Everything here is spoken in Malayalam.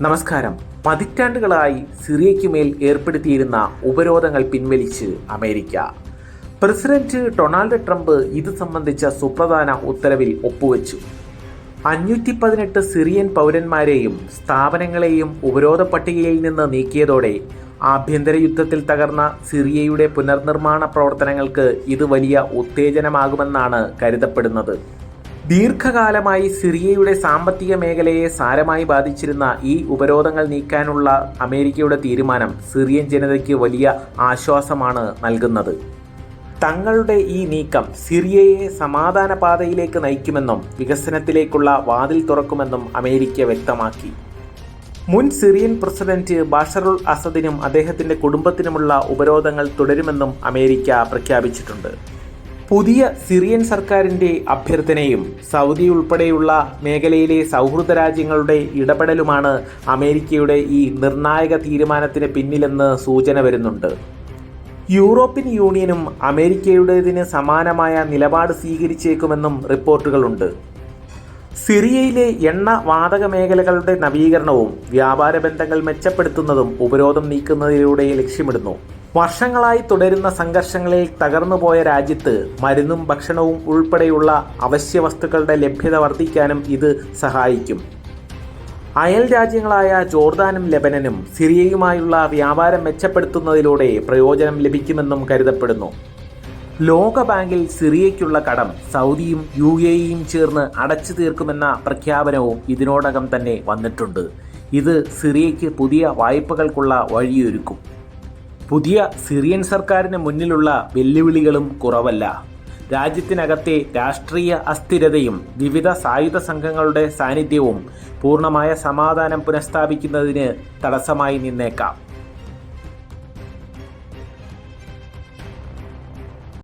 നമസ്കാരം. പതിറ്റാണ്ടുകളായി സിറിയയ്ക്ക് മേൽ ഏർപ്പെടുത്തിയിരുന്ന ഉപരോധങ്ങൾ പിൻവലിച്ച് അമേരിക്ക. പ്രസിഡന്റ് ഡൊണാൾഡ് ട്രംപ് ഇത് സംബന്ധിച്ച സുപ്രധാന ഉത്തരവിൽ ഒപ്പുവെച്ചു. അഞ്ഞൂറ്റി പതിനെട്ട് സിറിയൻ പൗരന്മാരെയും സ്ഥാപനങ്ങളെയും ഉപരോധ പട്ടികയിൽ നിന്ന് നീക്കിയതോടെ ആഭ്യന്തര യുദ്ധത്തിൽ തകർന്ന സിറിയയുടെ പുനർനിർമ്മാണ പ്രവർത്തനങ്ങൾക്ക് ഇത് വലിയ ഉത്തേജനമാകുമെന്നാണ് കരുതപ്പെടുന്നത്. ദീർഘകാലമായി സിറിയയുടെ സാമ്പത്തിക മേഖലയെ സാരമായി ബാധിച്ചിരുന്ന ഈ ഉപരോധങ്ങൾ നീക്കാനുള്ള അമേരിക്കയുടെ തീരുമാനം സിറിയൻ ജനതയ്ക്ക് വലിയ ആശ്വാസമാണ് നൽകുന്നത്. തങ്ങളുടെ ഈ നീക്കം സിറിയയെ സമാധാന പാതയിലേക്ക് നയിക്കുമെന്നും വികസനത്തിലേക്കുള്ള വാതിൽ തുറക്കുമെന്നും അമേരിക്ക വ്യക്തമാക്കി. മുൻ സിറിയൻ പ്രസിഡന്റ് ബാഷറുൽ അസദിനും അദ്ദേഹത്തിന്റെ കുടുംബത്തിനുമുള്ള ഉപരോധങ്ങൾ തുടരുമെന്നും അമേരിക്ക പ്രഖ്യാപിച്ചിട്ടുണ്ട്. പുതിയ സിറിയൻ സർക്കാരിന്റെ അഭ്യർത്ഥനയും സൗദി ഉൾപ്പെടെയുള്ള മേഖലയിലെ സൗഹൃദ രാജ്യങ്ങളുടെ ഇടപെടലുമാണ് അമേരിക്കയുടെ ഈ നിർണായക തീരുമാനത്തിന് പിന്നിലെന്ന് സൂചന വരുന്നുണ്ട്. യൂറോപ്യൻ യൂണിയനും അമേരിക്കയുടേതിന് സമാനമായ നിലപാട് സ്വീകരിച്ചേക്കുമെന്നും റിപ്പോർട്ടുകളുണ്ട്. സിറിയയിലെ എണ്ണ വാതക മേഖലകളുടെ നവീകരണവും വ്യാപാര ബന്ധങ്ങൾ മെച്ചപ്പെടുത്തുന്നതും ഉപരോധം നീക്കുന്നതിലൂടെ ലക്ഷ്യമിടുന്നു. വർഷങ്ങളായി തുടരുന്ന സംഘർഷങ്ങളിൽ തകർന്നുപോയ രാജ്യത്ത് മരുന്നും ഭക്ഷണവും ഉൾപ്പെടെയുള്ള അവശ്യ വസ്തുക്കളുടെ ലഭ്യത വർദ്ധിക്കാനും ഇത് സഹായിക്കും. അയൽ രാജ്യങ്ങളായ ജോർദാനും ലെബനനും സിറിയയുമായുള്ള വ്യാപാരം മെച്ചപ്പെടുത്തുന്നതിലൂടെ പ്രയോജനം ലഭിക്കുമെന്നും കരുതപ്പെടുന്നു. ലോകബാങ്കിൽ സിറിയയ്ക്കുള്ള കടം സൗദിയും യു എയും ചേർന്ന് അടച്ചു തീർക്കുമെന്ന പ്രഖ്യാപനവും ഇതിനോടകം തന്നെ വന്നിട്ടുണ്ട്. ഇത് സിറിയയ്ക്ക് പുതിയ വായ്പകൾക്കുള്ള വഴിയൊരുക്കും. പുതിയ സിറിയൻ സർക്കാരിന് മുന്നിലുള്ള വെല്ലുവിളികളും കുറവല്ല. രാജ്യത്തിനകത്തെ രാഷ്ട്രീയ അസ്ഥിരതയും വിവിധ സായുധ സംഘങ്ങളുടെ സാന്നിധ്യവും പൂർണമായ സമാധാനം പുനഃസ്ഥാപിക്കുന്നതിന് തടസ്സമായി നിന്നേക്കാം.